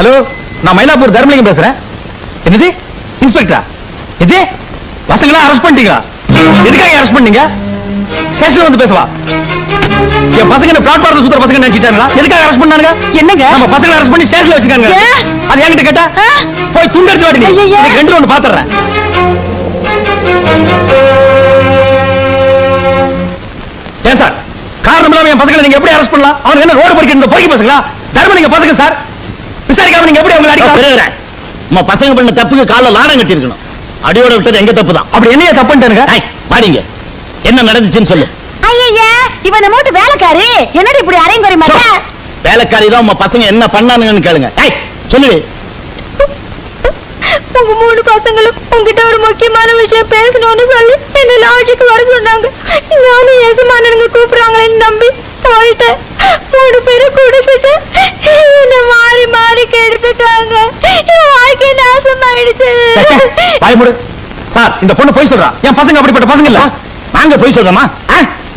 Hello நான் மயிலாப்பூர் தர்மலிங்கம் பேசுறேன். என்னது? இன்ஸ்பெக்டரா எது பசங்களா அரெஸ்ட் பண்ணிட்டீங்களா? எதுக்காக அரெஸ்ட் பண்ணீங்க? ஸ்டேஷன்ல வந்து பேசவா? என் பசங்க பிளாட்ஃபார்ம்ல சுத்துற பசங்க நினைச்சிட்டாங்களா எதுக்காக அரெஸ்ட் பண்ணாங்க என்னங்க? நம்ம பசங்களை அரெஸ்ட் பண்ணி ஸ்டேஷன்ல வச்சிருக்காங்க? அது என்கிட்ட கேட்டா? போய் துண்டு எடுத்து வாடி. எனக்கு ரெண்டு ஒன்று பாத்துறேன். ஏன் சார்? காரணம் இல்லாம என் பசங்களை நீங்க எப்படி அரெஸ்ட் பண்ணலாம்? அவனுக்கு என்ன ரோடு படிக்கிற பொறுக்கி பசங்களா? தர்மலிங்க பசங்க சார். விசாரிக்காம நீங்க எப்படி அவங்களை அடிக்கலாம்? பெரியவரே நம்ம பசங்க பண்ண தப்புக்கு கால லாடம் கட்டி இருக்கணும் அடியோட விட்டது எங்க தப்பு தான் அப்படி என்னைய தப்புன்ட்டானுங்க? பாடிங்க. என்ன நடந்துச்சுன்னு சொல்லு. ஐயா இவன் நம்ம வீட்டு வேலைக்காரி. என்னடி இப்படி அரையும் குறை மாட்டா வேலைக்காரி தான் உங்க பசங்க என்ன பண்ணானுங்கன்னு கேளுங்க. ஏய், சொல்லு உங்க மூணு பசங்களும் உங்ககிட்ட ஒரு முக்கியமான விஷயம் பேசணும்னு சொல்லி என்ன லாட்ஜுக்கு வர சொன்னாங்க. நானும் எசமானனுங்க கூப்பிடுறாங்களேன்னு நம்பி போயிட்டேன் மூணு பேரும் குடிச்சிட்டு என்ன மாறி மாறி கெடுத்துட்டாங்க. என் வாழ்க்கை நாசமாயிடுச்சு. பயமுடு சார் இந்த பொண்ணு போய் சொல்றா. என் பசங்க அப்படிப்பட்ட பசங்க இல்ல. நாங்க போய் சொல்றோமா?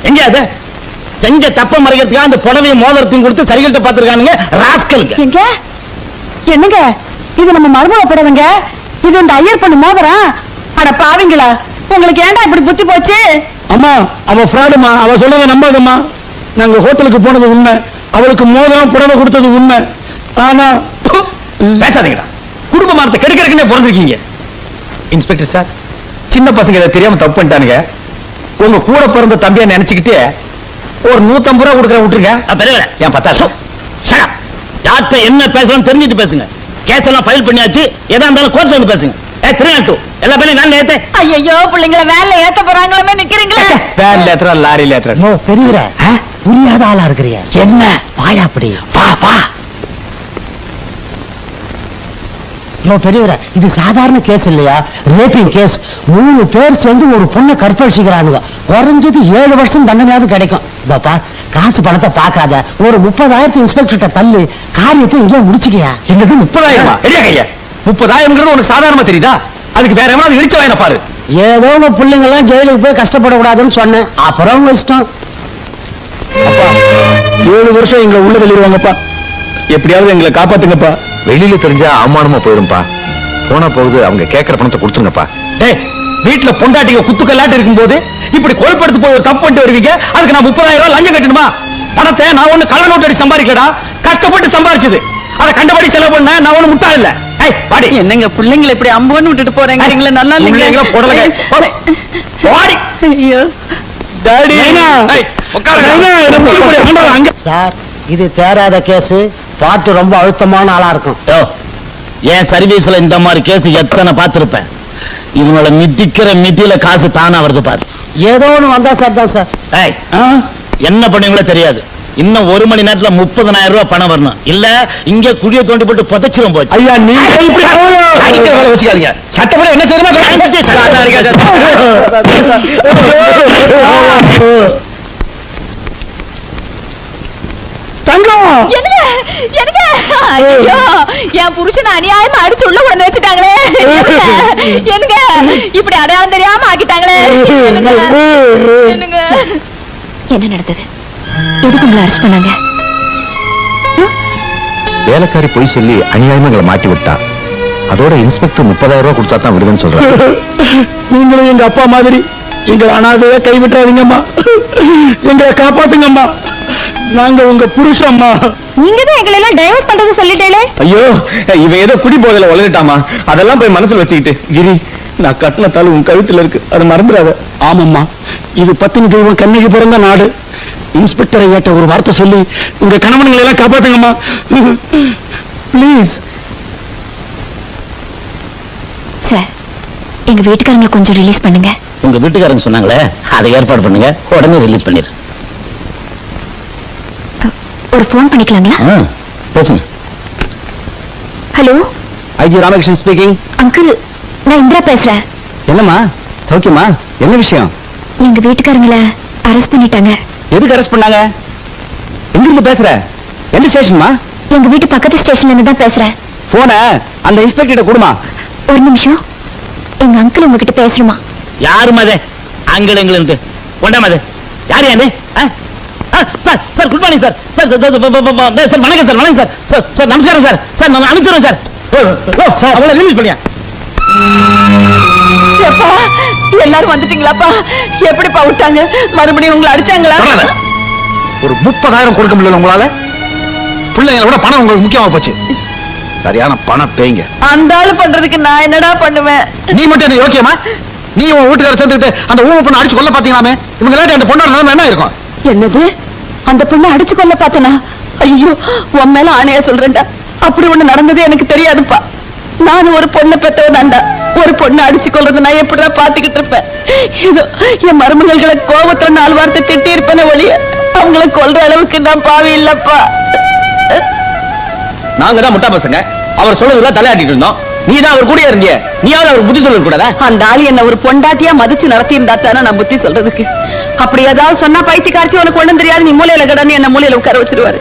எங்க அது? செஞ்ச தப்ப மறைக்கிறதுக்காக அந்த புடவையும் மோதிரத்தையும் கொடுத்து சரிகிட்ட பாத்துருக்கானுங்க ராஸ்கலுக்கு எங்க? என்னங்க? இது நம்ம மருமக படவங்க. இது இந்த ஐயர் பண்ணு மோதிரம். அட பாவிங்களா. உங்களுக்கு ஏன்டா இப்படி புத்தி போச்சு? அம்மா அவ ஃப்ராடுமா? அவ சொல்றத நம்பாதம்மா. நாங்க ஹோட்டலுக்கு போனது உண்மை. அவளுக்கு மோதிரம் புடவை கொடுத்தது உண்மை. ஆனா பேசாதீங்கடா. குடும்ப மரத்தை கெடுக்கிறதுக்குன்னே பிறந்திருக்கீங்க. இன்ஸ்பெக்டர் சார் சின்ன பசங்க இதை தெரியாம தப்பு பண்ணிட்டானுங்க. உங்க கூட பிறந்த தம்பியா நினைச்சுக்கிட்டு ஒரு நூத்தம்பது ரூபா கொடுக்குற விட்டுருங்க. பெரியவரே ஏன் பத்தாயிரம் யார்கிட்ட என்ன பேசணும் தெரிஞ்சுட்டு பேசுங்க. கேஸ் எல்லாம் ஃபைல் பண்ணியாச்சு. எதா இருந்தாலும் கோர்ட்ல வந்து பேசுங்க. ஏ திருநாட்டு எல்லா பேரையும் நான் நேத்தே ஐயோ பிள்ளைங்களை வேலை ஏத்த போறாங்களே நிக்கிறீங்களே. வேன்ல ஏத்துறா லாரியில ஏத்துறா. பெரியவர புரியாத ஆளா இருக்கிறிய? என்ன? வாயா அப்படி. வா வா. யோ பெரியவர இது சாதாரண கேஸ் இல்லையா? Raping case. மூணு பேர் சேர்ந்து ஒரு பொண்ணை கற்பழிச்சுக்கிறானுங்க. குறைஞ்சது ஏழு வருஷம் தண்டனையாவது கிடைக்கும். இதோப்பா காசு பணத்தை பார்க்காத ஒரு முப்பதாயிரத்து இன்ஸ்பெக்டர்கிட்ட தள்ளு. காரியத்தை இங்கே முடிச்சுக்கியா? என்னது முப்பதாயிரமா? கையா? முப்பதாயிரம்ங்கிறது உனக்கு சாதாரணமா தெரியுதா? அதுக்கு வேற எவனாவது இடிச்ச வாயின பாரு. ஏதோ உங்க பிள்ளைங்க எல்லாம் ஜெயிலுக்கு போய் கஷ்டப்படக்கூடாதுன்னு சொன்னேன். அப்புறம் உங்க இஷ்டம். ஏழு வருஷம் எங்களை உள்ள வெளியிருவாங்கப்பா எப்படியாவது எங்களை காப்பாத்துங்கப்பா. வெளியில தெரிஞ்சா அவமானமா போயிரும்பா. போனா போகுது அவங்க கேக்குற பணத்தை கொடுத்துருங்கப்பா. டேய் வீட்டுல பொண்டாட்டிங்க குத்துக்கல்லாட்டு இருக்கும்போது இப்படி கொழுப்படுத்து போய் ஒரு தப்பு பண்ணிட்டு வருவீங்க? அதுக்கு நான் முப்பதாயிரம் ரூபாய் லஞ்சம் கட்டணுமா? பணத்தை நான் ஒண்ணு கள்ள நோட்டு அடி சம்பாதிக்கலடா. கஷ்டப்பட்டு சம்பாதிச்சது அதை கண்டபடி செலவு பண்ண நான் ஒண்ணு முட்டா இல்ல. ஏய் பாடி என்னங்க பிள்ளைங்களை இப்படி அம்போன்னு விட்டுட்டு போறேங்கிறீங்களே நல்லா பிள்ளைங்களை புடலங்க. போடு. போடி. ஐயோ. டாடி ஏய், சார் இது தேராத கேஸ். பாட்டு ரொம்ப அழுத்தமான ஆளா இருக்கும். என் சர்வீஸ்ல இந்த மாதிரி கேஸ் எத்தனை பார்த்திருப்பேன்? இவங்கள மிதிக்கிற மிதியில காசு தானா வருது பாரு. ஏதோ ஒண்ணு வந்தா சார் தான் சார். ஏய், என்ன பண்ணுவீங்களோ தெரியாது. இன்னும் ஒரு மணி நேரத்துல முப்பதனாயிரம் ரூபாய் பணம் வரணும். இல்ல இங்க குழிய தோண்டி போட்டு புதைச்சிரும் போச்சு. ஐயா நீங்க இப்படி வேலை வச்சுக்காதீங்க. சட்டப்படி என்ன செய்யணுமா தங்கம். என்னங்க? என்னங்க? ஐயோ என் புருஷனை அநியாயமா அடிச்சு உள்ள கொண்டு வச்சுட்டாங்களே. என்னங்க? இப்படி அடையாளம் தெரியாம ஆக்கிட்டாங்களே. என்னங்க? என்ன நடந்தது? எதுக்கு உங்களை அரெஸ்ட் பண்ணாங்க? வேலைக்காரி போய் சொல்லி அநியாயமா எங்களை மாட்டி விட்டா. அதோட இன்ஸ்பெக்டர் முப்பதாயிரம் ரூபாய் கொடுத்தா தான் விடுவேன்னு சொல்றாரு. நீங்களும் எங்க அப்பா மாதிரி எங்களை அனாதையா கைவிட்டுறாதீங்கம்மா. எங்களை காப்பாத்துங்கம்மா. நாங்க உங்க புருஷம்மா. நீங்க தான் எங்களை எல்லாம் டைவர்ஸ் பண்றது சொல்லிட்டேலே ஐயோ இவன் ஏதோ குடி போதில வளர்ந்துட்டாமா? அதெல்லாம் போய் மனசுல வச்சுக்கிட்டு கிரி நான் கட்டின தாள் உன் கழுத்துல இருக்கு. அதை மறந்துடாத. ஆமாம்மா. இது பத்தினி தெய்வம் கண்ணிக்கு பிறந்த நாடு. இன்ஸ்பெக்டரை ஏட்ட ஒரு வார்த்தை சொல்லி உங்க கணவன்களை எல்லாம் காப்பாத்துங்கம்மா. ப்ளீஸ் சார் எங்க வீட்டுக்காரங்களை கொஞ்சம் ரிலீஸ் பண்ணுங்க. உங்க வீட்டுக்காரங்க சொன்னாங்களே அதை ஏற்பாடு பண்ணுங்க. உடனே ரிலீஸ் பண்ணிடு. ஒரு ஃபோன் பண்ணிக்கலாங்களா? ஆ, பேசுங்க. Hello IG Ramakrishnan speaking uncle நான் இந்திரா பேசுறேன். என்னம்மா? சௌக்கியமா? என்ன விஷயம்? எங்க வீட்டுக்காரங்கள அரெஸ்ட் பண்ணிட்டாங்க. எதுக்கு அரெஸ்ட் பண்ணாங்க? எங்க இருந்து பேசுற? எந்த ஸ்டேஷன்மா எங்க வீட்டு பக்கத்து ஸ்டேஷன்ல இருந்து தான் பேசுறேன். போன அந்த இன்ஸ்பெக்டர் கொடுமா? ஒரு நிமிஷம். எங்க அங்கிள் உங்ககிட்ட பேசணுமா? யாரு மதே அங்கள் எங்களுக்கு கொண்டா மதே யாரு அது sir sir good morning sir. Sir sir, sir, வணக்கம் சார் வணக்கம் சார். சார் சார் நமஸ்காரம் சார். சார் நான் அனுப்பிச்சிடுறேன் சார். சார் அவ்வளோ ரிலீஸ் பண்ணியா? எல்லாரும் வந்துட்டீங்களாப்பா? எப்படிப்பா விட்டாங்க? மறுபடியும் உங்களை அடிச்சாங்களா. ஒரு முப்பதாயிரம் கொடுக்க முடியல உங்களால. பிள்ளைங்களை விட பணம் உங்களுக்கு முக்கியமா போச்சு. சரியான பணம் பேய்ங்க. அந்த ஆளு பண்றதுக்கு நான் என்னடா பண்ணுவேன்? நீ மட்டும் என்ன யோக்கியமா? நீ உன் வீட்டுக்கார சேர்ந்துட்டு அந்த ஊமை பொண்ணு அடிச்சு கொல்ல பாத்தீங்களாமே? இவங்க அந்த பொண்ணோட நிலைமை என்ன இருக்கும்? என்னது? அந்த பொண்ணை அடிச்சு கொல்ல பார்த்தனா? ஐயோ உன் மேல ஆணையா சொல்றேன்டா. அப்படி ஒண்ணு நடந்தது எனக்கு தெரியாதுப்பா. நான் ஒரு பொண்ணை பெத்தவதாண்டா ஒரு பொண்ணை அடிச்சு கொல்றது நான் எப்படிதான் பாத்துக்கிட்டு இருப்பேன்? ஏதோ என் மருமகள்களை கோபத்துல நாலு வார்த்தை திட்டி இருப்பேனே ஒழிய அவங்கள கொல்ற அளவுக்கு நான் பாவி இல்லப்பா. நாங்க தான் முட்டா பசங்க. அவர் சொல்றதுல தலையாட்டிட்டு இருந்தோம். நீ தான் அவர் கூட இருந்திய. நீயாவது அவர் புத்தி சொல்ல கூடாதா அந்த ஆளு என்ன ஒரு பொண்டாட்டியா மதிச்சு நடத்தி இருந்தா தானே நான் புத்தி சொல்றதுக்கு? அப்படி ஏதாவது சொன்னா பைத்தி காய்ச்சி உனக்கு ஒண்ணும் தெரியாது. நீ மூலையில கடன்னு என்ன மூலையில உட்கார வச்சிருவாரு.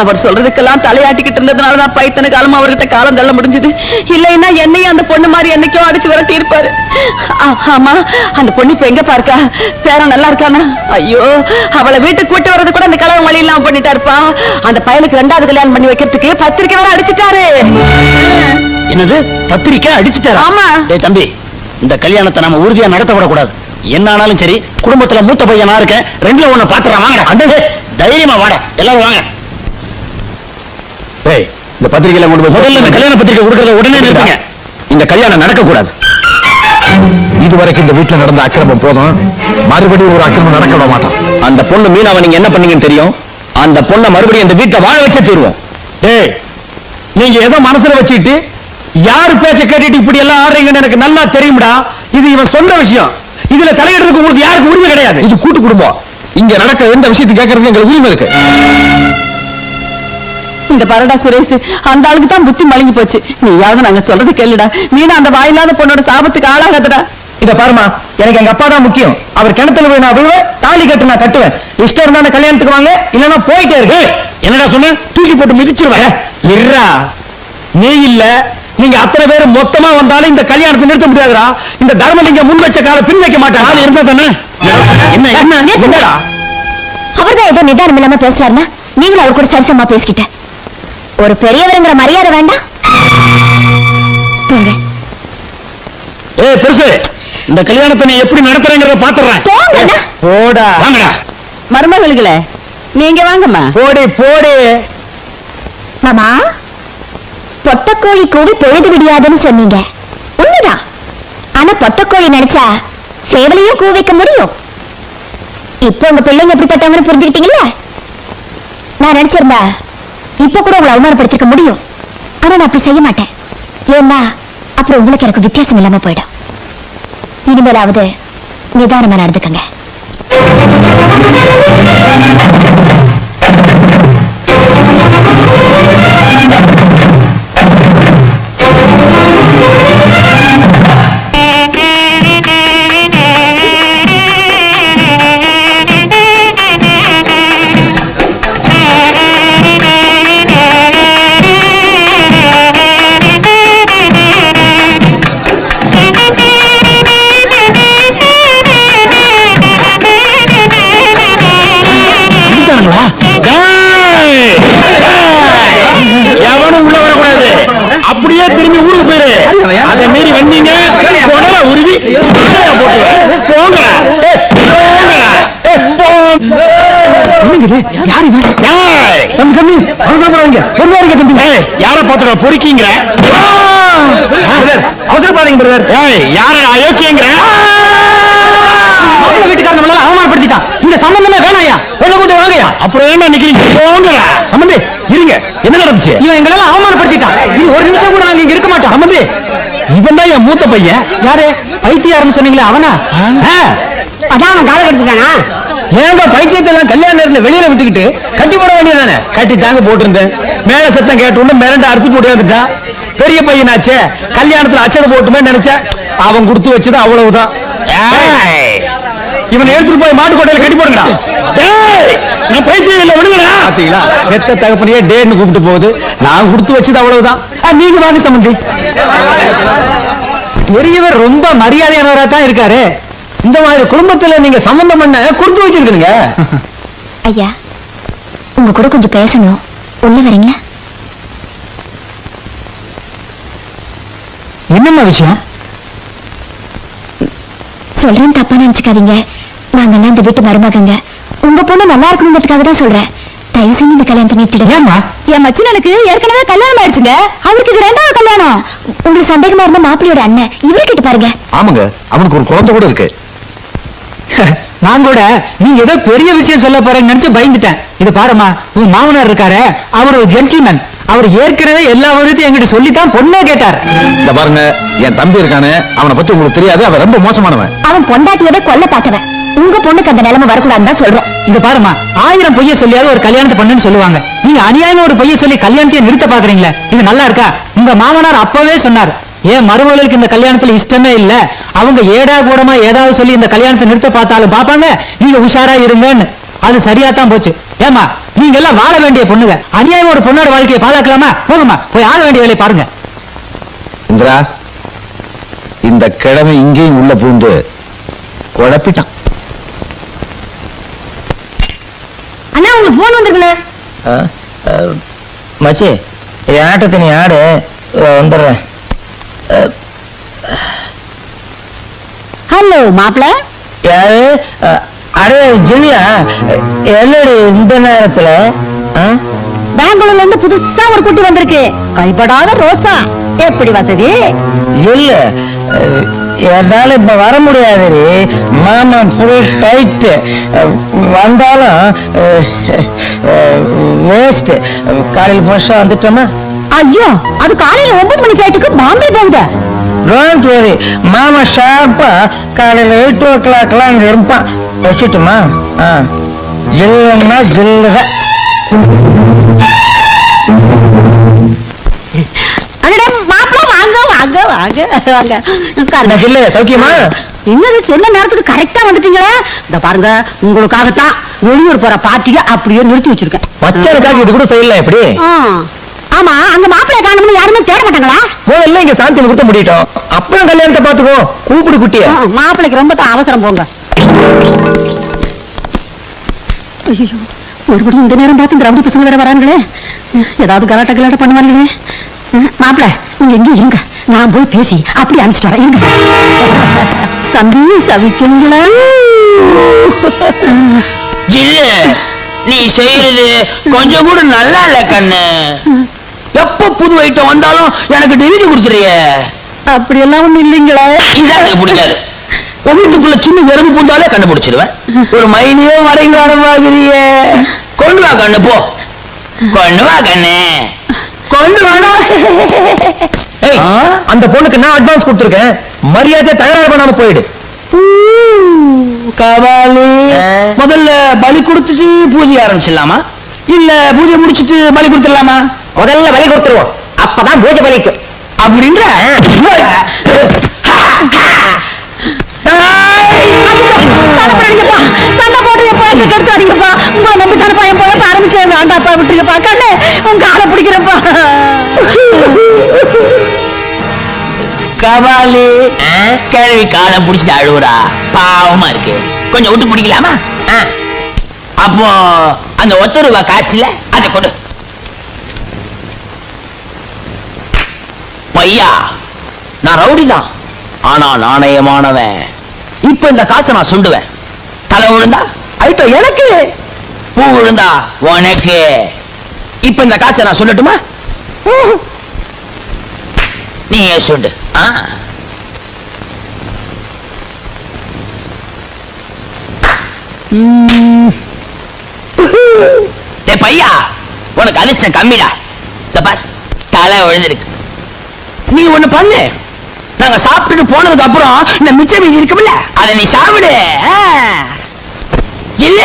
அவர் சொல்றதுக்கெல்லாம் தலையாட்டிக்கிட்டு இருந்ததுனால தான் பைத்தன காலம் அவர்கிட்ட காலம் தள்ள முடிஞ்சது. இல்லைன்னா என்னையும் அந்த பொண்ணு மாதிரி என்னைக்கோ அடிச்சு விரட்டி இருப்பாரு. ஆமா அந்த பொண்ணு இப்ப எங்க பார்க்கா? பேரன் நல்லா இருக்கானா? ஐயோ அவளை வீட்டுக்கு கூட்டி வர்றது கூட அந்த கலவரம் வழி இல்லாம பண்ணிட்டாருப்பா. அந்த பையனுக்கு ரெண்டாவது கல்யாணம் பண்ணி வைக்கிறதுக்கு பத்திரிக்கை வேற அடிச்சிட்டாரு. என்னது? பத்திரிக்கை அடிச்சுட்டாரா? ஆமா. தம்பி இந்த கல்யாணத்தை நாம உறுதியா நடத்த விடக்கூடாது என்ன ஆனாலும் சரி குடும்பத்துல மூத்த பையன் இருக்கேன். ரெண்டுல ஒண்ணு பாத்துறேன். வாங்க அந்த தைரியமா வாட. எல்லாரும் வாங்க. ஏய் இந்த பத்திரிகையில கொண்டு போய் முதல்ல இந்த கல்யாண பத்திரிக்கை கொடுக்கறத உடனே நிறுத்துங்க. இந்த கல்யாணம் நடக்க கூடாது இதுவரைக்கும் இந்த வீட்டுல நடந்த அக்கிரமம் போதும். மறுபடியும் ஒரு அக்கிரமம் நடக்க விட மாட்டோம் அந்த பொண்ணு மீனாவை நீங்க என்ன பண்ணீங்கன்னு தெரியும்? அந்த பொண்ணை மறுபடியும் இந்த வீட்டை வாழ வச்சே தீருவோம். டேய் நீங்க எதை மனசுல வச்சுக்கிட்டு யாரு பேச்ச கேட்டுட்டு இப்படி எல்லாம் ஆடுறீங்கன்னு எனக்கு நல்லா தெரியும்டா. இது இவன் சொந்த விஷயம். இதுல தலையிடுறதுக்கு உங்களுக்கு யாருக்கு உரிமை கிடையாது. இது கூட்டு குடும்பம். இங்க நடக்கிற எந்த விஷயத்தை கேட்கறதுக்கு எங்களுக்கு உரிமை இருக்கு. இந்த பரடா சுரேஷ் அந்த ஆளுக்கு தான் புத்தி மழுங்கி போச்சு. நீயாவது நாங்க சொல்றது கேளுடா. மீனா அந்த வாயில்லாத பொண்ணோட சாபத்துக்கு ஆளாகாதடா. இத பாருமா எனக்கு எங்க அப்பா தான் முக்கியம். அவர் கிணத்துல போய் நான் விழுவேன் தாலி கட்டு நான் கட்டுவேன். இஷ்டம் இருந்தா அந்த கல்யாணத்துக்கு வாங்க இல்லன்னா போயிட்டே இருக்கு என்னடா சொன்ன? தூக்கி போட்டு மிதிச்சிருவேன். இருடா. நீ இல்ல நீங்க அத்தனை பேர் மொத்தமா வந்தாலும் இந்த கல்யாணத்தை நிறுத்த முடியாதுடா. இந்த தர்மலிங்க முன் வச்ச கால பின் வைக்க மாட்டான். ஆள் இருந்தா தானே? என்ன என்ன என்னடா? அவர்தான் ஏதோ நிதானம் இல்லாம பேசுறாருன்னா நீங்களும் அவர் கூட சரிசமா பேசிக்கிட்ட. ஒரு பெரியவருங்கிற மரியாதை வேண்டாம். போங்க. ஏய் பெருசு இந்த கல்யாணத்தை நீ எப்படி நடத்துறேங்கிறத பாத்துறேன். போங்கண்ணா. போடா. வாங்கடா. மருமகளுகளே நீங்க வாங்கம்மா. போடி போடி. மாமா பொட்டக்கோழி கூவி பொழுது விடியாதுன்னு சொன்னீங்க. உண்மைதான். ஆனா பொட்டக்கோழி நினைச்சா சேவலையும் கூ வைக்க முடியும். இப்போ உங்க பிள்ளைங்க எப்படிப்பட்டவங்கன்னு புரிஞ்சுக்கிட்டீங்கல்ல? நான் நினைச்சிருந்தா இப்ப கூட உங்களை அவமானப்படுத்திருக்க முடியும். ஆனா நான் அப்படி செய்ய மாட்டேன். ஏன்னா அப்புறம் உங்களுக்கு எனக்கு வித்தியாசம் இல்லாம போயிடும். இனிமேலாவது நிதானமா நடந்துக்கங்க. ஏய், யாரை பார்த்துடா பொறுக்கீங்க அவசரப்பாருங்க பிரதர் யார அயோக்கியங்கிற? அவங்க வீட்டுக்காரன் அவமானப்படுத்திட்டான் இந்த சம்பந்தமே வேணாயா? உள்ள கொண்டு வாங்கயா? அப்புறம் என்ன நிக்கிறீங்க? சம்பந்தி இருங்க. என்ன நடந்துச்சு? இவன் எங்களால அவமானப்படுத்திட்டான் இது ஒரு நிமிஷம் கூட நாங்க இங்க இருக்க மாட்டோம். சம்பந்தி இவன் தான் என் மூத்த பையன். யாரு? பைத்தியாருன்னு சொன்னீங்களே அவனா? அதான் அவன் கால கடிச்சிட்டானா? ஏங்க பைத்தியத்தை எல்லாம் கல்யாண நேரத்தில் வெளியில விட்டுக்கிட்டு கட்டி போட வேண்டியதானே? கட்டி தாங்க போட்டிருந்தேன். மேல சத்தம் கேட்டு உடனே மிரண்டு அறுத்து போட்டு வந்துட்டான் பெரிய பையனாச்சே. கல்யாணத்துல அச்சடை போட்டுமே நினைச்சேன். அவன் கொடுத்து வச்சது அவ்வளவுதான். ஏய், இவனை எடுத்துட்டு போய் மாட்டு கோட்டையில கட்டி போடுங்கடா. நான் பைத்தியம் இல்ல விடுங்கடா. பாத்தீங்களா? மெத்த தகப்பனையே டேன்னு கூப்பிட்டு போகுது. நான் கொடுத்து வச்சது அவ்வளவுதான். நீங்க வாங்க சம்பந்தி. பெரியவர் ரொம்ப மரியாதையானவரா தான் இருக்காரு. இந்த மாதிரி குடும்பத்துல நீங்க சம்பந்தம் பண்ண கொடுத்து வச்சிருக்கீங்க ஐயா உங்க கூட கொஞ்சம் பேசணும். உள்ள வரீங்களா? என்னம்மா விஷயம்? சொல்றேன் தப்பா நினைச்சுக்காதீங்க. நாங்கெல்லாம் இந்த வீட்டு மருமகங்க. உங்க பொண்ணு நல்லா இருக்கணுங்கிறதுக்காக தான் சொல்றேன். தயவு செஞ்சு இந்த கல்யாணத்தை நிறுத்திடுங்க என் மச்சனனுக்கு ஏற்கனவே கல்யாணம் ஆயிடுச்சுங்க. அவருக்கு இது ரெண்டாவது கல்யாணம். உங்களுக்கு சந்தேகமா இருந்த மாப்பிள்ளையோட அண்ணன் இவரை கிட்ட பாருங்க. ஆமாங்க அவனுக்கு ஒரு குழந்தை கூட இருக்கு. நான் கூட நீங்க ஏதோ பெரிய விஷயம் சொல்ல போறேன்னு நினைச்சு பயந்துட்டேன். இது பாருமா உன் மாமனார் இருக்காரு அவர் ஒரு ஜென்டில்மேன் அவர் ஏற்கனவே எல்லா விவரத்தையும் என்கிட்ட சொல்லித்தான் பொண்ணே கேட்டார். இந்த பாருங்க என் தம்பி இருக்கானே அவனை பத்தி உங்களுக்கு தெரியாது அவன் ரொம்ப மோசமானவன். அவன் பொண்டாட்டியவே கொல்ல பார்த்தவன் உங்க பொண்ணுக்கு அந்த நிலைமை வரக்கூடாதுன்னு தான் சொல்றோம். இது பாருமா ஆயிரம் பொய்ய சொல்லியாவது ஒரு கல்யாணத்தை பண்ணுன்னு சொல்லுவாங்க. நீங்க அநியாயமா ஒரு பொய்ய சொல்லி கல்யாணத்தையே நிறுத்த பாக்குறீங்களே இது நல்லா இருக்கா? உங்க மாமனார் அப்பவே சொன்னார் ஏன் மருமகளுக்கு இந்த கல்யாணத்துல இஷ்டமே இல்ல? அவங்க ஏடா கூடமா ஏதாவது சொல்லி இந்த கல்யாணத்தை நிறுத்த பார்த்தாலும் பாப்பாங்க நீங்க உஷாரா இருங்கன்னு. அது சரியா தான் போச்சு. ஏமா நீங்க எல்லாம் வாழ வேண்டிய பொண்ணுங்க. அநியாயம் ஒரு பொண்ணோட வாழ்க்கையை பாழாக்கலாமா? போங்கம்மா போய் ஆள வேண்டிய வேலையை பாருங்க. இந்திரா இந்த கிழமை இங்கேயும் உள்ள பூந்து குழப்பிட்டான். அண்ணா உங்களுக்கு போன் வந்திருக்குண்ணே. மச்சி என் ஆட்டத்தை நீ ஆடு. வந்துடுறேன். ஹலோ மாப்பிள்ள யாரு அடே ஜில்லியா என்னடி இந்த நேரத்துல பெங்களூர்ல இருந்து புதுசா ஒரு குட்டி வந்திருக்கு. கைப்படாத ரோசா. எப்படி வசதி? இல்ல. என்னால இப்ப வர முடியாதுடி. மாமா ஃபுல் டைட் வந்தாலும் வேஸ்ட் காலையில் ஃப்ரெஷ்ஷா வந்துட்டோமா? ஐயோ அது காலையில ஒன்பது மணி ஃபிளைட்டுக்கு பாம்பே போகுது. டோன்ட் வரி மாமா ஷார்ப்பா காலையில் எயிட் ஓ கிளாக்லாம் அங்க இருப்பான் வச்சுட்டுமா? ஆ. ஜில்லுன்னா ஜில்லுதான் அடடே மாப்பிள்ள வாங்க வாங்க வாங்க வாங்க. என்ன ஜில்லு? சௌக்கியமா? என்னது சொன்ன நேரத்துக்கு கரெக்டா வந்துட்டீங்களே? இந்த பாருங்க உங்களுக்காகத்தான் வெளியூர் போற பார்ட்டிய அப்படியே நிறுத்தி வச்சிருக்கேன். மச்சானுக்காக இது கூட செய்யலாம் எப்படி. ஆமா அந்த மாப்பிள்ளை காணணும்னு யாருமே தேட மாட்டாங்களா முதல்ல இங்க சாந்தி கொடுத்த முடியட்டும். அப்புறம் கல்யாணத்தை பாத்துக்கோ கூப்பிடு குட்டிய. ஆ, மாப்பிள்ளைக்கு ரொம்ப தான் அவசரம் போங்க. ஐயோ மறுபடியும் இந்த நேரம் பார்த்து இந்த ரவுடி பசங்க வேற வராங்களே ஏதாவது கலாட்ட கலாட்ட பண்ணுவாங்களே மாப்பிள்ள நீங்க எங்க இருங்க. நான் போய் பேசி அப்படி அனுப்பிச்சிட்டு வரேன். இருங்க. தம்பி சவிக்குங்களா? நீ செய்யறது கொஞ்சம் கூட நல்லா இல்ல கண்ணு. எப்ப புது ஐட்டம் வந்தாலும் எனக்கு டிவிடி கொடுத்துறிய அப்படியெல்லாம் ஒண்ணும் இல்லைங்களே. இதான் பிடிக்காது. வீட்டுக்குள்ள சின்ன விரம்பு பூந்தாலே கண்டுபிடிச்சிடுவேன் ஒரு மைனியே வரைங்கார மாதிரியே. கொண்டு வா கண்ணு போ. கொண்டு வா கண்ணு. கொண்டு வாடா. அந்த பொண்ணுக்கு நான் அட்வான்ஸ் கொடுத்துருக்கேன். மரியாதை தயார் பண்ணாம போயிடு. கபாலி முதல்ல பலி கொடுத்துட்டு பூஜை ஆரம்பிச்சிடலாமா? இல்ல பூஜை முடிச்சிட்டு பலி கொடுத்துடலாமா? முதல்ல பலி கொடுத்துருவோம். அப்பதான் பூஜை பலிக்கும். அப்படின்ற? சண்டை போட்டு என் பழக்க கெடுத்தாதீங்கப்பா உங்களை நம்பி தானே பையன் போல ஆரம்பிச்சே வேண்டாப்பா விட்டுருங்கப்பா கண்ணு உங்க காலை பிடிக்கிறப்பா கபாலி கிழவி காலை புடிச்சிட்டு அழுவுறா. பாவமா இருக்கு. கொஞ்சம் விட்டு பிடிக்கலாமா? ஆ. அப்போ அந்த ஒத்த ரூபா காய்ச்சல? அதை கொடு. பையா? நான் ரவுடி தான் ஆனா நாணயமானவன். இப்ப இந்த காசை நான் சுண்டுவேன். தலை விழுந்தா ஐட்டம் எனக்கு? பூ விழுந்தா உனக்கு. இப்ப இந்த காசை நான் சொல்லட்டுமா நீ சுண்டு. ஆ? பையா உனக்கு அதிர்ஷ்டம் கம்மிடா. இந்த பார் தலை விழுந்திருக்கு நீ ஒண்ணு பண்ணு. நாங்க சாப்பிட்டுட்டு போனதுக்கு அப்புறம் இந்த மிச்ச மீதி இருக்குல்ல அதை நீ சாப்பிடு. இல்ல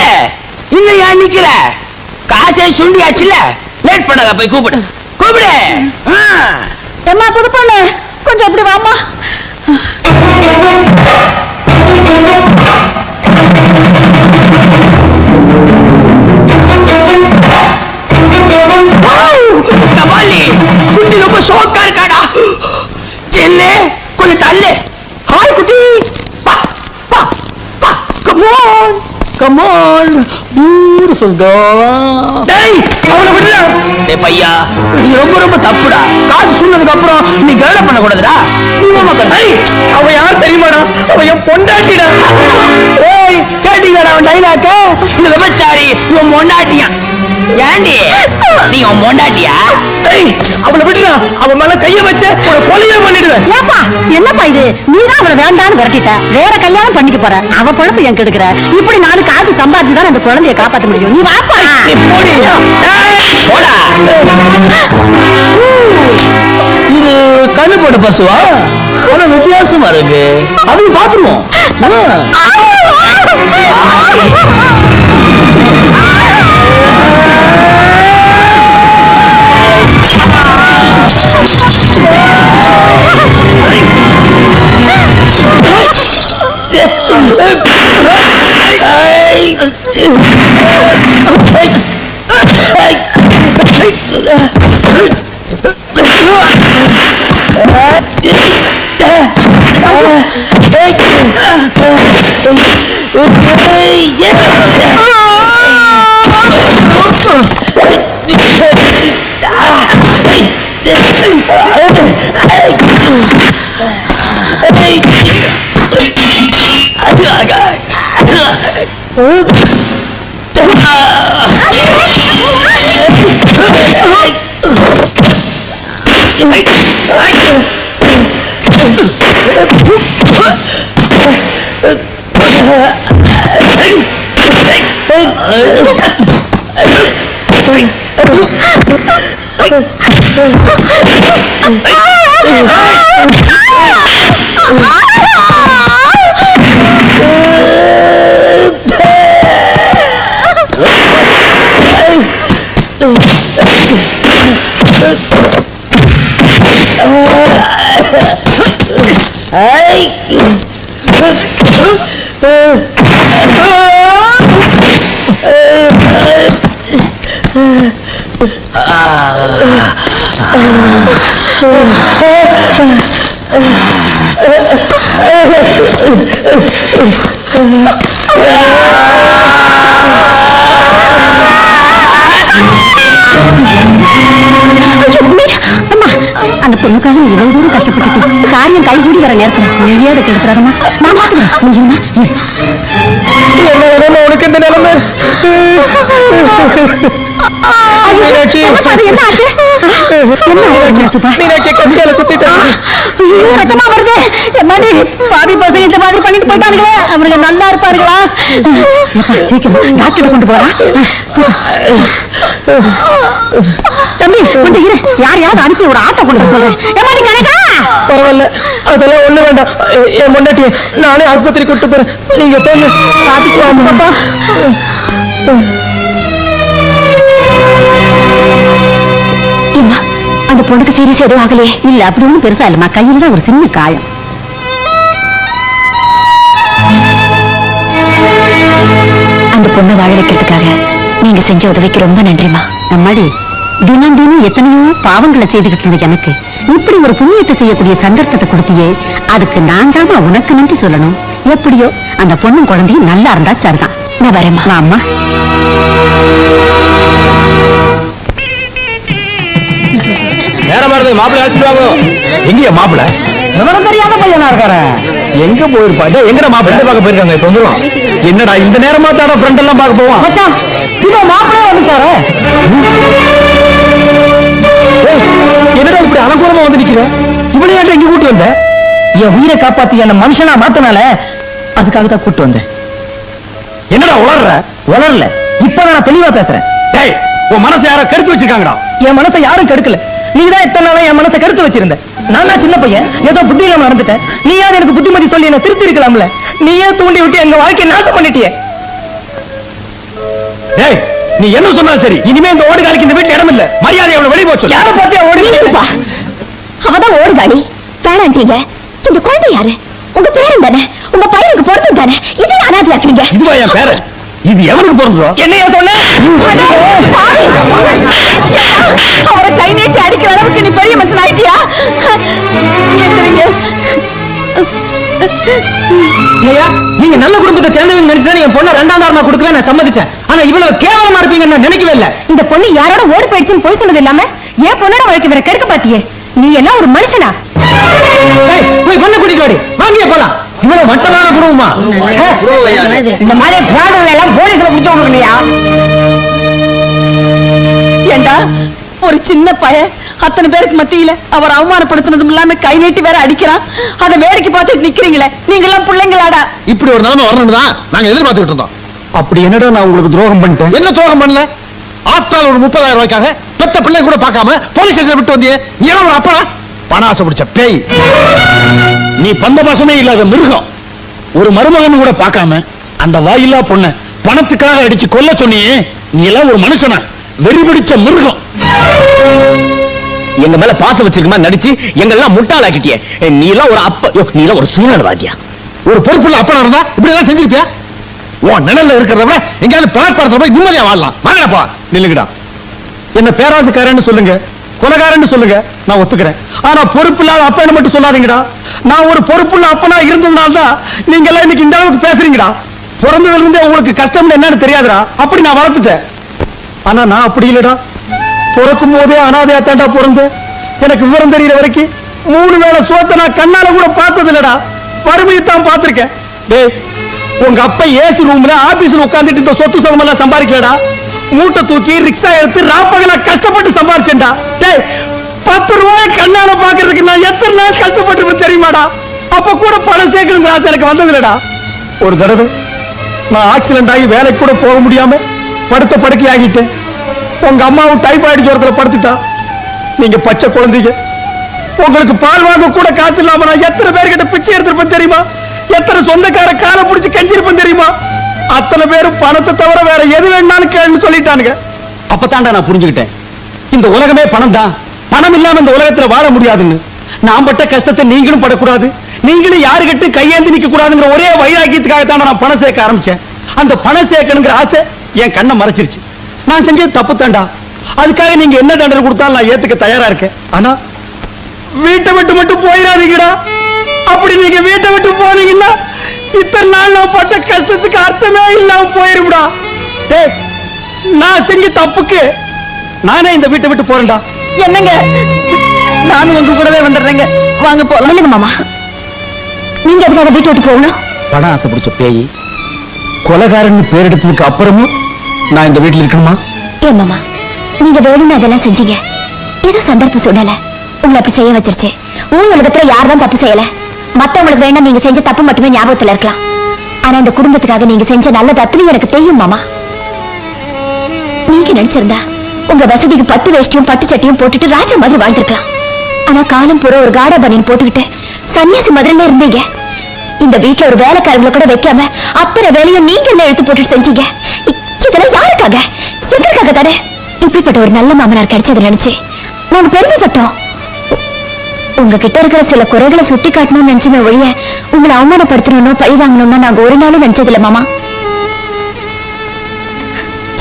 இன்னும் ஏன் நிக்கிற? காசை சுண்டியாச்சுல லேட் பண்ணாத போய் கூப்பிடு. கூப்பிடு. எம்மா புது பொண்ணு. கொஞ்சம் இப்படி வாமா குட்டி ரொம்ப ஷோக்கா இருக்காடா. செல்லு கொஞ்சம் தள்ளு. ஹாய் குட்டி. கமான் கமான் சுகம் டேய் அவளை விடுடா. டேய் பையா நீ ரொம்ப ரொம்ப தப்புடா. காசு சொன்னதுக்கு அப்புறம் நீ கேள பண்ண கூடாதுடா நீ மாமா டேய் அவ யார் தெரியுமாடா? அவ என் பொண்டாட்டிடா. ஏய் கேட்டீங்கடா அவன் டைலாக்க இந்த விபச்சாரி இவன் மொண்டாட்டியா ஏண்டி? நீ உன் மொண்டாட்டியா டேய் அவளை விடுடா. அவ மேல கைய வச்ச உன கொலையே பண்ணிடுவேன். ஏப்பா என்னப்பா இது? நீதான் அவளை வேண்டான்னு விரட்டிட்ட. வேற கல்யாணம் பண்ணிக்க போற. அவ பொழப்பு என் கெடுக்கிற. இப்படி நாலு காசு சம்பாதிச்சு தான் அந்த குழந்தைய காப்பாத்த முடியும். நீ வாப்பா. நீ போடி. ஏய், போடா. இது கண்ணு போட்ட பசுவா? ஆனா வித்தியாசமா இருக்கு. அதையும் பாத்துருவோம் Yeah. அம்மா அந்த பொண்ணுக்காக நீ இவ்வளவு தூரம் கஷ்டப்பட்டு காரியம் கைகூடி வர நேரத்தில் நீயே அதை கெடுத்துறாதம்மா நான் பாத்துக்கிறேன் உனக்கு இந்த நிலைமை? அவர்கள் நல்லா இருப்பார்களா சீக்கிரம் டாக்டர் கொண்டு போறா தம்பி கொஞ்சம் இரு யாரையாவது அனுப்பி ஒரு ஆட்டோ கொண்டு சொல்றேன் பரவாயில்ல அதெல்லாம் ஒண்ணு வேண்டாம் என் முன்னாடி நானே ஆஸ்பத்திரி கூட்டு போறேன் நீங்க போங்க பாத்துக்கலாம் பாப்பா அந்த பொண்ணுக்கு சீரியஸ் எதுவும் ஆகலையே? இல்ல அப்படி ஒண்ணும் பெருசா இல்லம்மா. கையில தான் ஒரு சின்ன காயம். அந்த பொண்ணை வாழ வைக்கிறதுக்காக நீங்க செஞ்ச உதவிக்கு ரொம்ப நன்றிமா அம்மாடி தினம் தினம் எத்தனையோ பாவங்களை செய்துகிட்டு இருந்த எனக்கு. இப்படி ஒரு புண்ணியத்தை செய்யக்கூடிய சந்தர்ப்பத்தை கொடுத்தியே அதுக்கு நான் தாமா உனக்கு நன்றி சொல்லணும். எப்படியோ அந்த பொண்ணும் குழந்தையும் நல்லா இருந்தா சரிதான். நான் வரேம்மா. அம்மா நேரமா இருக்கு மாப்பிள்ளை அழைச்சிட்டு வாங்க. எங்கயா மாப்பிள்ள? விவரம் தெரியாத பையனா இருக்காரு? எங்க போயிருப்பா? டேய், எங்கடா மாப்பிள்ளை? பார்க்க போயிருக்காங்க இப்ப வந்துரும். என்னடா இந்த நேரமா தாடா ஃப்ரெண்ட் எல்லாம் பார்க்க போவான்? மச்சான் இதோ மாப்பிள்ளை வந்துட்டாரு. என்னடா இப்படி அலங்கோலமா வந்து நிக்கிற? இவனை ஏன்டா இங்க கூட்டு வந்த? என் உயிரை காப்பாத்தி என்ன மனுஷனா மாத்தனால அதுக்காக தான் கூட்டு வந்தேன். என்னடா உளர்ற? உளரல. இப்பதான் நான் தெளிவா பேசுறேன். டேய் உன் மனசை யாரோ கெடுத்து வச்சிருக்காங்கடா. என் மனசை யாரும் கெடுக்கல. நீ தான் இத்தனை நாளா என் மனசை கெடுத்து வச்சிருந்த? நான் சின்ன பையன். ஏதோ புத்தி இல்லாம நடந்துட்டேன் நீயாவது எனக்கு புத்திமதி சொல்லி என்ன திருத்தி இருக்கலாம்ல? நீயே தூண்டி விட்டு எங்க வாழ்க்கையை நாசம் பண்ணிட்டியே. டேய் நீ என்ன சொன்னாலும் சரி. இனிமே இந்த ஓடுகாலிக்கு இந்த வீட்டுல இடம் இல்ல மரியாதை அவளை வெளியே போச்சு யார பாத்தியா ஓடி அவதான் ஓடுகாளி வேணான்றீங்க இந்த குழந்தை யாரு? உங்க பேரன் தானே. உங்க பையனுக்கு பொறுப்பு தானே. இதை அனாதையாக்குறீங்க இதுவா என் பேரன்? இது எவனுக்கு பிறந்ததோ என்னையா சொன்ன? அவரை கை நீட்டி அடிக்கிற அளவுக்கு நீ பெரிய மனுஷன் ஆயிட்டியா? நீங்க நல்ல குடும்பத்துல குடும்பத்தை சேர்ந்தவங்க நினைச்சா என் பொண்ணை ரெண்டாம் தாரமா கொடுக்கவே நான் சம்மதிச்சேன். ஆனா இவ்வளவு கேவலமா இருப்பீங்கன்னு நான் நினைக்கவே இல்ல. இந்த பொண்ணு யாரோட ஓடி போயிடுச்சுன்னு போய் சொன்னது இல்லாம ஏன் பொண்ணோட வாழ்க்கை வேற கெடுக்க பாத்தியே நீ எல்லாம் ஒரு மனுஷனா? போய் பொண்ணை கூட்டிட்டு வாடி. வாங்கிய போலாம். இவ்வளவு மட்டமான ச்சே. இந்த மாதிரி பிராடுகளை எல்லாம் போலீஸ்ல முடிச்சு விடுறீங்களா ஏண்டா ஒரு சின்ன பய அத்தனை பேருக்கு மத்தியில அவர் அவமானப்படுத்தினதும் இல்லாம கை நீட்டி வேற அடிக்கிறான். அதை வேடிக்கை பார்த்துட்டு நிக்கிறீங்களே நீங்க எல்லாம் பிள்ளைங்களாடா. இப்படி ஒரு நிலைமை வரணும்னு தான் நாங்க எதிர்பார்த்துக்கிட்டு இருந்தோம். அப்படி என்னடா நான் உங்களுக்கு துரோகம் பண்ணிட்டேன்? என்ன துரோகம் பண்ணல? ஆஸ்டால் ஒரு முப்பதாயிரம் ரூபாய்க்காக பெத்த பிள்ளை கூட பார்க்காம போலீஸ் ஸ்டேஷன் விட்டு வந்தியே. நீ எல்லாம் ஒரு அப்பனா? பணாச பிடிச்ச பேய். நீ பந்த பாசமே இல்லாத மிருகம். ஒரு மருமகன் கூட பார்க்காம அந்த வாயில்லா பொண்ண பணத்துக்காக அடிச்சு கொல்ல சொன்னியே நீ எல்லாம் ஒரு மனுஷனா? வெறி பிடிச்ச மிருகம். எங்க மேல பாசம் வச்சிருக்கமா நடிச்சு எங்கெல்லாம் முட்டாளாக்கிட்டிய. நீ எல்லாம் ஒரு அப்ப நீ எல்லாம் ஒரு சூழல்வாதியா ஒரு பொறுப்புள்ள அப்பனா இருந்தா இப்படி எல்லாம் செஞ்சிருப்பியா? உன் நிழல்ல இருக்கிறத விட எங்கேயாவது பிளாட்பாரத்துல போய் நிம்மதியா வாழலாம். வாங்கடப்பா நில்லுங்கடா. என்ன பேராசக்காரன்னு சொல்லுங்க. கொலகாரன்னு சொல்லுங்க. நான் ஒத்துக்கிறேன். ஆனா பொறுப்பு இல்லாத அப்பன்னு மட்டும் சொல்லாதீங்கடா. நான் ஒரு பொறுப்புள்ள அப்பனா இருந்ததுனால தான் நீங்க எல்லாம் இன்னைக்கு இந்த அளவுக்கு பேசுறீங்கடா. பிறந்ததுல இருந்தே உங்களுக்கு கஷ்டம் என்னன்னு தெரியாதுடா. அப்படி நான் வளர்த்துட்டேன். ஆனா நான் அப்படி இல்லடா. பிறக்கும் போதே அனாதையா தாண்டா பிறந்தேன். எனக்கு விவரம் தெரியற வரைக்கும் மூணு வேளை சோத்த நான் கண்ணால கூட பார்த்தது இல்லடா வறுமையை தான் பார்த்திருக்கேன். டேய் உங்க அப்பா ஏசி ரூம்ல ஆபீஸ்ல உட்கார்ந்துட்டு இந்த சொத்து சுகம் எல்லாம் சம்பாதிக்கலடா. மூட்டை தூக்கி ரிக்ஷா எடுத்து ராப்பகலா கஷ்டப்பட்டு சம்பாதிச்சேன்டா டேய் பத்து ரூபாய் கண்ணால பாக்குறதுக்கு நான் எத்தனை நாள் கஷ்டப்பட்டு தெரியுமாடா? அப்ப கூட பணம் சேர்க்கணுங்கிற ஆசை எனக்கு வந்தது ஒரு தடவை நான் ஆக்சிடென்ட் ஆகி வேலைக்கு கூட போக முடியாம படுத்த படுக்கை ஆகிட்டேன். உங்க அம்மாவும் டைபாய்டு ஜோரத்துல படுத்துட்டா. நீங்க பச்சை குழந்தைங்க. உங்களுக்கு பால் வாங்க கூட காசு இல்லாம நான் எத்தனை பேர்கிட்ட பிச்சை எடுத்திருப்பேன் தெரியுமா? எத்தனை சொந்தக்கார காலை பிடிச்சி கஞ்சி அத்தனை பேரும் பணத்தை தவிர வேற எது வேணாலும் கேள்வி சொல்லிட்டானுங்க. அப்பதான்டா நான் புரிஞ்சுக்கிட்டேன். இந்த உலகமே பணம் தான் பணம் இல்லாம இந்த உலகத்துல வாழ முடியாதுன்னு. நான் பட்ட கஷ்டத்தை நீங்களும் படக்கூடாது. நீங்களும் யாருகிட்ட கையேந்தி நிக்க கூடாதுங்கிற ஒரே வைராக்கியத்துக்காக நான் பணம் சேர்க்க ஆரம்பிச்சேன். அந்த பணம் சேர்க்கணுங்கிற ஆசை என் கண்ணை மறைச்சிருச்சு. நான் செஞ்சது தப்பு தாண்டா அதுக்காக நீங்க என்ன தண்டனை கொடுத்தாலும் நான் ஏத்துக்க தயாரா இருக்கேன். ஆனா வீட்டை விட்டு மட்டும் போயிடாதீங்கடா. அப்படி நீங்க வீட்டை விட்டு போனீங்கன்னா இத்தனை நாள் நான் பட்ட கஷ்டத்துக்கு அர்த்தமே இல்லாம போயிரும்டா. டேய் நான் செஞ்ச தப்புக்கு நானே இந்த வீட்டை விட்டு போறேன்டா. என்னங்க? நானும் உங்க கூடவே வந்துடுறேங்க. வாங்க போலாம். இல்லைங்க மாமா. நீங்க எதுக்காக வீட்டு விட்டு போகணும்? பணம் ஆசை பிடிச்ச பேய் கொலகாரன்னு பேர் எடுத்ததுக்கு அப்புறமும் நான் இந்த வீட்டுல இருக்கணுமா? ஏன் மாமா? நீங்க வேணும்னு அதெல்லாம் செஞ்சீங்க. ஏதோ சந்தர்ப்ப சூழ்நிலை. உங்களை அப்படி செய்ய வச்சிருச்சு. உங்க உலகத்துல யார் தான் தப்பு செய்யல? மத்தவங்களுக்கு வேணா நீங்க செஞ்ச தப்பு மட்டுமே ஞாபகத்துல இருக்கலாம். ஆனா இந்த குடும்பத்துக்காக நீங்க செஞ்ச நல்லது அத்தனை எனக்கு தெரியும் மாமா. நீங்க நினைச்சிருந்தா உங்க வசதிக்கு பட்டு வேஷ்டியும் பட்டு சட்டியும் போட்டுட்டு ராஜா மாதிரி வாழ்ந்திருக்கலாம். ஆனா காலம் பூரா ஒரு காடா பனியன் போட்டுக்கிட்டு சன்னியாசி மதுரையில இருந்தீங்க. இந்த வீட்டுல ஒரு வேலைக்காரங்களை கூட வைக்காம அத்தனை வேலையும் நீங்க என்ன எடுத்து போட்டுட்டு செஞ்சீங்க? இதெல்லாம் யாருக்காக? எங்களுக்காக தானே? இப்படிப்பட்ட ஒரு நல்ல மாமனார் கிடைச்சதை நினைச்சு நாங்க பெருமைப்பட்டோம். உங்ககிட்ட இருக்கிற சில குறைகளை சுட்டி காட்டணும்னு நினைச்சுமே ஒழிய உங்களை அவமானப்படுத்தணும்னோ பழி வாங்கணும்னு நாங்க ஒரு நாளும் நினைச்சதில்ல மாமா.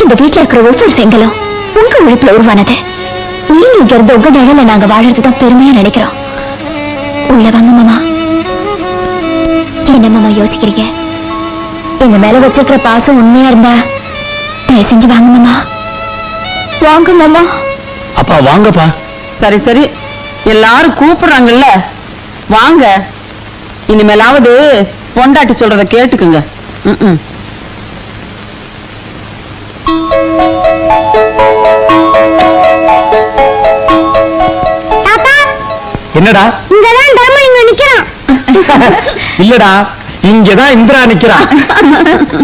இந்த வீட்டுல இருக்கிற ஒவ்வொரு செங்கலும் உங்க உழைப்புல உருவானது. நீங்க இங்க இருந்து உங்க நிழல நாங்க வாழறதுதான் பெருமையா நினைக்கிறோம். உள்ள வாங்க மாமா. என்ன மாமா யோசிக்கிறீங்க? எங்க மேல வச்சிருக்கிற பாசம் உண்மையா இருந்தா தயவு செஞ்சு வாங்க மாமா. வாங்க மாமா. அப்பா வாங்கப்பா. சரி சரி. எல்லாரும் கூப்பிடுறாங்கல்ல. வாங்க. இனிமேலாவது பொண்டாட்டி சொல்றத கேட்டுக்குங்க. என்னடா? இங்கதான் தர்மலிங்கம் நிக்கிறான். இல்லடா இங்கதான் இந்திரா நிக்கிறா